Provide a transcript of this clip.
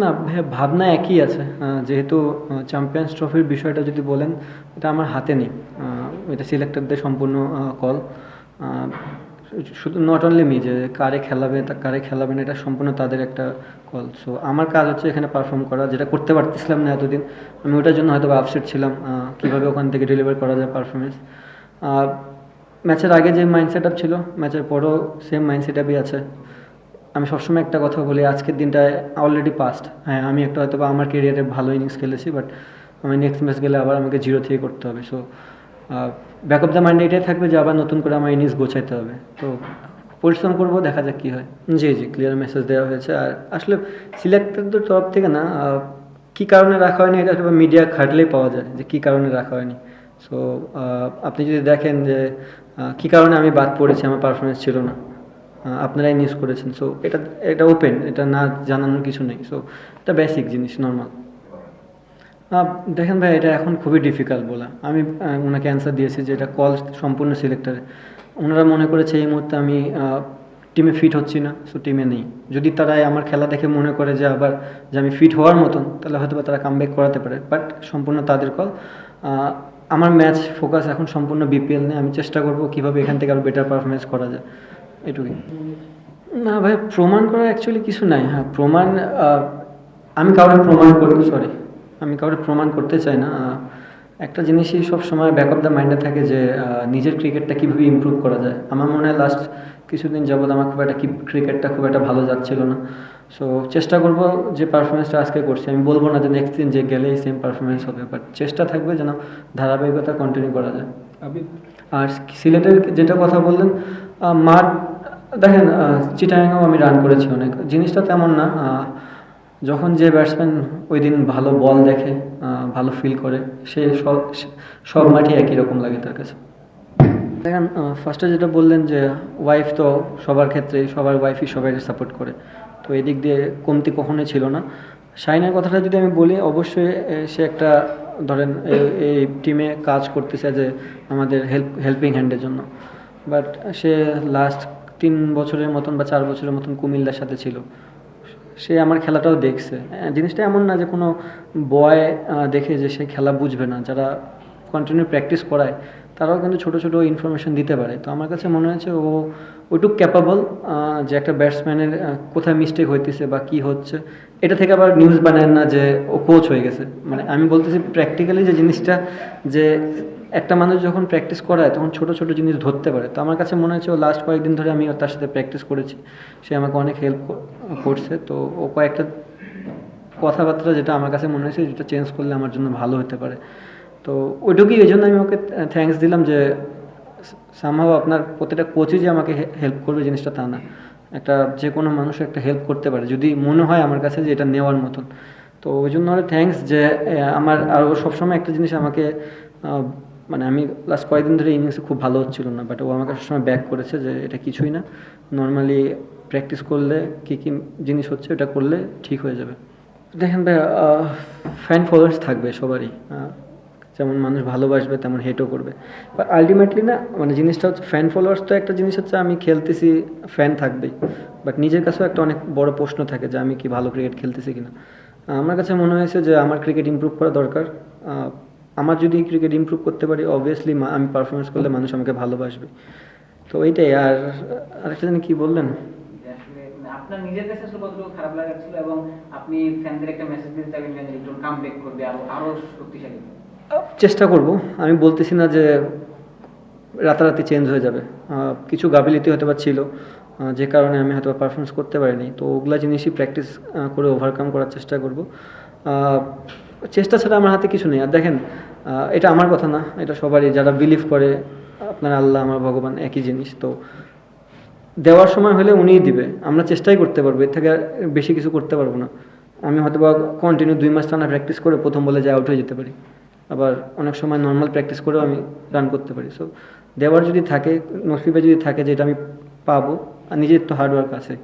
না ভাবনা একই আছে। যেহেতু চ্যাম্পিয়ন্স ট্রফির বিষয়টা যদি বলেন, এটা আমার হাতে নেই। এটা সিলেক্টরদের সম্পূর্ণ কল শুধু নট অনলি মি যে কারে খেলাবে, তা কারে খেলাবে না, এটা সম্পূর্ণ তাদের একটা কল সো আমার কাজ হচ্ছে এখানে পারফর্ম করা, যেটা করতে পারতেছিলাম না এতদিন। আমি ওটার জন্য হয়তো আপসেট ছিলাম কীভাবে ওখান থেকে ডেলিভার করা যায় পারফরমেন্স ম্যাচের আগে যে মাইন্ড সেট ছিল ম্যাচের পরও সেম মাইন্ড সেট আছে। আমি সবসময় একটা কথা বলি, আজকের দিনটা অলরেডি পাস্ট হ্যাঁ আমি একটা হয়তো বা আমার কেরিয়ারে ভালো ইনিংস খেলেছি বাট আমি নেক্সট ম্যাচ গেলে আবার আমাকে জিরো থেকে করতে হবে। So back of the mind এটাই থাকবে যে আবার নতুন করে আমার ইনিংস গোছাইতে হবে। তো, পরিশ্রম করব, দেখা যাক কী হয়। জি জি ক্লিয়ার মেসেজ দেওয়া হয়েছে। আর আসলে সিলেক্টরদের তরফ থেকে না কী কারণে রাখা হয়নি এটা হয়তো মিডিয়া খাটলেই পাওয়া যায় যে কী কারণে রাখা হয়নি। সো আপনি যদি দেখেন যে কী কারণে আমি বাদ পড়েছি, আমার পারফরমেন্স ছিল না। আপনারাই নিউজ করেছেন। সো এটা এটা ওপেন এটা না জানানোর কিছু নেই। সো এটা বেসিক জিনিস নর্মাল দেখেন ভাই, এটা এখন খুবই ডিফিকাল্ট বলা। আমি ওনাকে অ্যান্সার দিয়েছি যে এটা কল সম্পূর্ণ সিলেক্টরে ওনারা মনে করেছে এই মুহূর্তে আমি টিমে ফিট হচ্ছি না। সো টিমে নেই। যদি তারা আমার খেলা দেখে মনে করে যে আবার, যে আমি ফিট হওয়ার মতন, তাহলে হয়তো তারা কামব্যাক করাতে পারে। বাট সম্পূর্ণ তাদের কল আমার ম্যাচ ফোকাস এখন সম্পূর্ণ বিপিএল নিয়ে। আমি চেষ্টা করব কীভাবে এখান থেকে আরও বেটার পারফরমেন্স করা যায়। এটুকুই। না ভাই প্রমাণ করা অ্যাকচুয়ালি কিছু নাই হ্যাঁ প্রমাণ আমি কাউকে প্রমাণ করতে সরি আমি কাউকে প্রমাণ করতে চাই না। একটা জিনিসই সব সময় ব্যাক অফ দ্য মাইন্ডে থাকে যে নিজের ক্রিকেটটা কীভাবে ইমপ্রুভ করা যায়। আমার মনে হয় লাস্ট কিছুদিন যাবৎ আমার খুব একটা ক্রিকেটটা খুব একটা ভালো যাচ্ছিল না। সো চেষ্টা করব যে পারফরমেন্সটা আজকে করছি। আমি বলব না যে নেক্সট দিন যে গেলেই সেম পারফরমেন্স হবে বাট চেষ্টা থাকবে যেন ধারাবাহিকতা কন্টিনিউ করা যায়। আর সিলেটের যেটা কথা বললেন মাঠ দেখেন চিটাগাংও আমি রান করেছি অনেক। জিনিসটা তেমন না যখন যে ব্যাটসম্যান ওই দিন ভালো বল দেখে ভালো ফিল করে, সে সব সব মাঠই একই রকম লাগে তার কাছে। দেখেন ফার্স্টে যেটা বললেন যে ওয়াইফ তো সবার ক্ষেত্রে সবার ওয়াইফই সবাইকে সাপোর্ট করে। তো এদিক দিয়ে কমতি কখনোই ছিল না। শাইনের কথাটা যদি আমি বলি, অবশ্যই সে একটা, ধরেন এই টিমে কাজ করতেছে যে, আমাদের হেল্প হেল্পিং হ্যান্ডের জন্য। বাট সে লাস্ট তিন বছরের মতন বা চার বছরের মতন কুমিল্লার সাথে ছিল। সে আমার খেলাটাও দেখছে। হ্যাঁ, জিনিসটা এমন না যে কোনো বয় দেখে যে সে খেলা বুঝবে না। যারা কন্টিনিউ প্র্যাকটিস করায় তারাও কিন্তু ছোটো ছোটো ইনফরমেশন দিতে পারে। তো আমার কাছে মনে হয়েছে ও ওইটুক ক্যাপাবল যে একটা ব্যাটসম্যানের কোথায় মিস্টেক হইতেছে বা কি হচ্ছে। এটা থেকে আবার নিউজ বানায় না যে ও কোচ হয়ে গেছে। মানে আমি বলতেছি প্র্যাকটিক্যালি যে জিনিসটা যে একটা মানুষ যখন প্র্যাকটিস করায়, তখন ছোট ছোট জিনিস ধরতে পারে। তো আমার কাছে মনে হচ্ছে ও লাস্ট কয়েকদিন ধরে আমি তার সাথে প্র্যাকটিস করেছি। সে আমাকে অনেক হেল্প করছে। তো ও কয়েকটা কথাবার্তা যেটা আমার কাছে মনে হয়েছে, যেটা চেঞ্জ করলে আমার জন্য ভালো হতে পারে। তো ওইটুকুই এই জন্য আমি ওকে থ্যাঙ্কস দিলাম যে সামহাও আপনার প্রতিটা কোচই যে আমাকে হেল্প করবে জিনিসটা তা না। একটা যে কোনো মানুষ একটা হেল্প করতে পারে। যদি মনে হয় আমার কাছে যে এটা নেওয়ার মতন। তো ওই জন্য ওর থ্যাঙ্কস যে আমার আর ও সবসময় একটা জিনিস আমাকে মানে আমি লাস্ট কয়েকদিন ধরে ইনিংসে খুব ভালো হচ্ছিল না বাট ও আমাকে সবসময় ব্যাক করেছে যে এটা কিছুই না। নর্মালি প্র্যাকটিস করলে কী কী জিনিস হচ্ছে ওটা করলে ঠিক হয়ে যাবে। দেখেন ভাই ফ্যান ফলোয়ার্স থাকবে সবারই। যেমন মানুষ ভালোবাসবে, তেমন হেটও করবে। বাট আলটিমেটলি না মানে জিনিসটা হচ্ছে ফ্যান ফলোয়ার্স তো একটা জিনিস হচ্ছে আমি খেলতেছি ফ্যান থাকবেই। বাট নিজের কাছেও একটা অনেক বড় প্রশ্ন থাকে যে আমি কি ভালো ক্রিকেট খেলতেছি কিনা। আমার কাছে মনে হয়েছে যে আমার ক্রিকেট ইমপ্রুভ করা দরকার। আমার যদি ক্রিকেট ইমপ্রুভ করতে পারি অবভিয়াসলি আমি পারফরমেন্স করলে মানুষ আমাকে ভালোবাসবে। তো এইটাই আর আরেকটা জানি কি বললেন? মানে আপনার নিজের কাছে আসলে কতটুকু খারাপ লাগার ছিল এবং আপনি ফ্যানদের একটা মেসেজ দিতে চাইবেন যে একটু কাম ব্যাক করবে আরও আরও শক্তিশালী। চেষ্টা করব। আমি বলতেছি না যে রাতারাতি চেঞ্জ হয়ে যাবে। কিছু গাফিলিতি হতে বা ছিল আহ, যে কারণে আমি হয়তো পারফরমেন্স করতে পারিনি। তো ওগুলা জিনিসই প্র্যাকটিস করে ওভারকাম করার চেষ্টা করব। চেষ্টা ছাড়া আমার হাতে কিছু নেই। আর দেখেন এটা আমার কথা না, এটা সবারই। যারা বিলিভ করে, আপনার আল্লাহ, আমার ভগবান, একই জিনিস। তো দেওয়ার সময় হলে উনিই দিবে। আমরা চেষ্টাই করতে পারব, এর থেকে বেশি কিছু করতে পারব না। আমি হয়তো বা কন্টিনিউ দুই মাস টানা প্র্যাকটিস করে প্রথম বলে যে আউট হয়ে যেতে পারি। আবার অনেক সময় নর্মাল প্র্যাকটিস করেও আমি রান করতে পারি। সো দেওয়ার যদি থাকে, নসিবে যদি থাকে যে এটা আমি পাবো, আর নিজের তো হার্ডওয়ার্ক আছে।